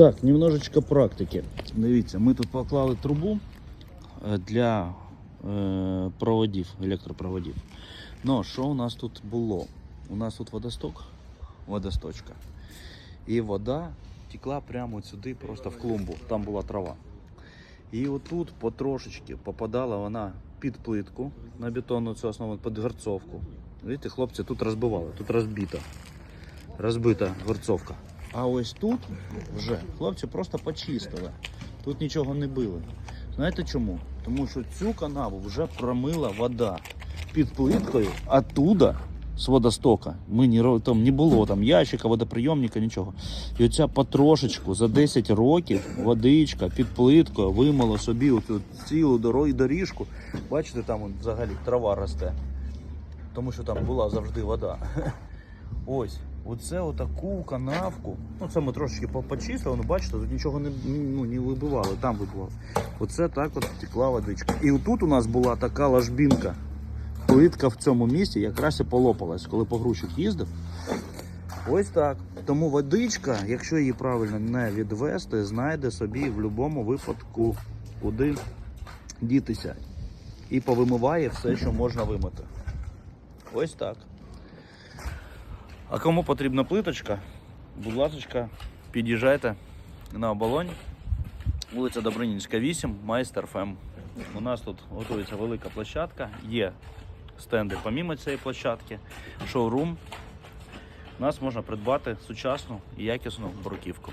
Так, немножечко практики. Дивіться, ми тут поклали трубу е, для е, проводів, електропроводів. Ну, що у нас тут було? У нас тут водосток, водосточка. І вода текла прямо сюди, просто в клумбу. Там була трава. І отут потрошечки попадала вона під плитку на бетонну цю основу, під герцовку. Видите, хлопці тут розбивали, тут розбита. Розбита герцовка. А ось тут вже хлопці просто почистили. Тут нічого не били. Знаєте чому? Тому що цю канаву вже промила вода під плиткою, оттуда, з водостока. Ми не, там не було там ящика, водоприйомника, нічого. І оця потрошечку за 10 років водичка під плиткою вимила собі оцю цілу доріжку. Бачите, там взагалі трава росте. Тому що там була завжди вода. Ось, оце отаку канавку. Ну це ми трошечки по- почистили, ну бачите, тут нічого не, ну, не вибивали, там вибивали. Оце так от текла водичка. І отут у нас була така ложбінка. Плитка в цьому місці якраз і полопалась, коли погрузчик їздив. Ось так. Тому водичка, якщо її правильно не відвести, знайде собі в будь-якому випадку, куди дітися. І повимиває все, що можна вимити. Ось так. А кому потрібна плиточка, будь ласка, під'їжджайте на оболонь. Вулиця Добринінська, 8, майстер ФМ. У нас тут готується велика площадка, є стенди помімо цієї площадки, шоурум. У нас можна придбати сучасну і якісну бруківку.